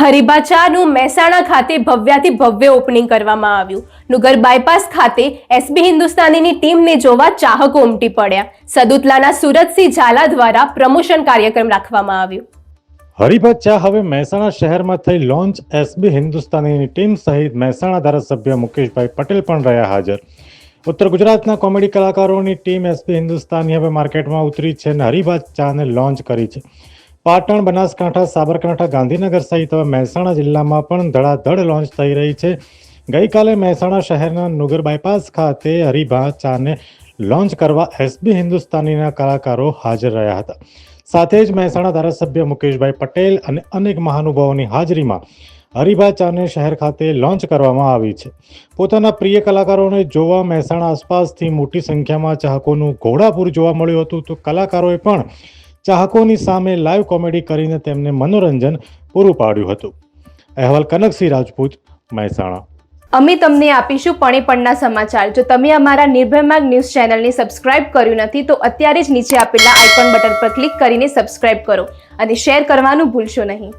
હરિભાચાનું મહેસાણા ખાતે ભવ્યાથી ભવ્ય ઓપનિંગ કરવામાં આવ્યું. નુગર બાયપાસ ખાતે એસબી હિન્દુસ્તાનીની ટીમને જોવા ચાહકો ઉમટી પડ્યા. સદુતલાના સુરતસિંહ ઝાલા દ્વારા પ્રમોશન કાર્યક્રમ રાખવામાં આવ્યો. હરિભા ચા હવે મહેસાણા શહેરમાં થઈ લોન્ચ એસબી હિન્દુસ્તાનીની ટીમ સહિત મહેસાણા ધારાસભ્ય મુકેશભાઈ પટેલ પણ રહ્યા હાજર. ઉત્તર ગુજરાતના કોમેડી કલાકારોની ટીમ એસબી હિન્દુસ્તાની હવે માર્કેટમાં ઉતરી છે અને હરિભાત ચાને લોન્ચ કરી છે. પાટણ, બનાસકાંઠા, સાબરકાંઠા, ગાંધીનગર સહિત મહેસાણા જિલ્લામાં પણ ધડાધડ લોન્ચ થઈ રહી છે. ગઈકાલે મહેસાણા શહેરના નુગર બાયપાસ ખાતે હરિભા ચાને લોન્ચ કરવા એસબી હિન્દુસ્તાનીના કલાકારો હાજર રહ્યા હતા. સાથે જ મહેસાણા ધારાસભ્ય મુકેશભાઈ પટેલ અને અનેક મહાનુભાવોની હાજરીમાં હરિભા ચાને શહેર ખાતે લોન્ચ કરવામાં આવી છે. પોતાના પ્રિય કલાકારોને જોવા મહેસાણા આસપાસથી મોટી સંખ્યામાં ચાહકોનું ઘોડાપુર જોવા મળ્યું હતું. તો કલાકારોએ પણ ચાહકોની સામે લાઈવ કોમેડી કરીને તેમને મનોરંજન પૂરું પાડ્યું હતું. અહેવાલ કનકસિંહ રાજપૂત, મહેસાણા. અમે તમને આપીશું પણે પણના સમાચાર. જો તમે અમારા નિર્ભય ન્યૂઝ ચેનલને સબસ્ક્રાઇબ કર્યું નથી, તો અત્યારે જ નીચે આપેલા આઇકોન બટન પર ક્લિક કરીને સબસ્ક્રાઇબ કરો અને શેર કરવાનું ભૂલશો નહીં.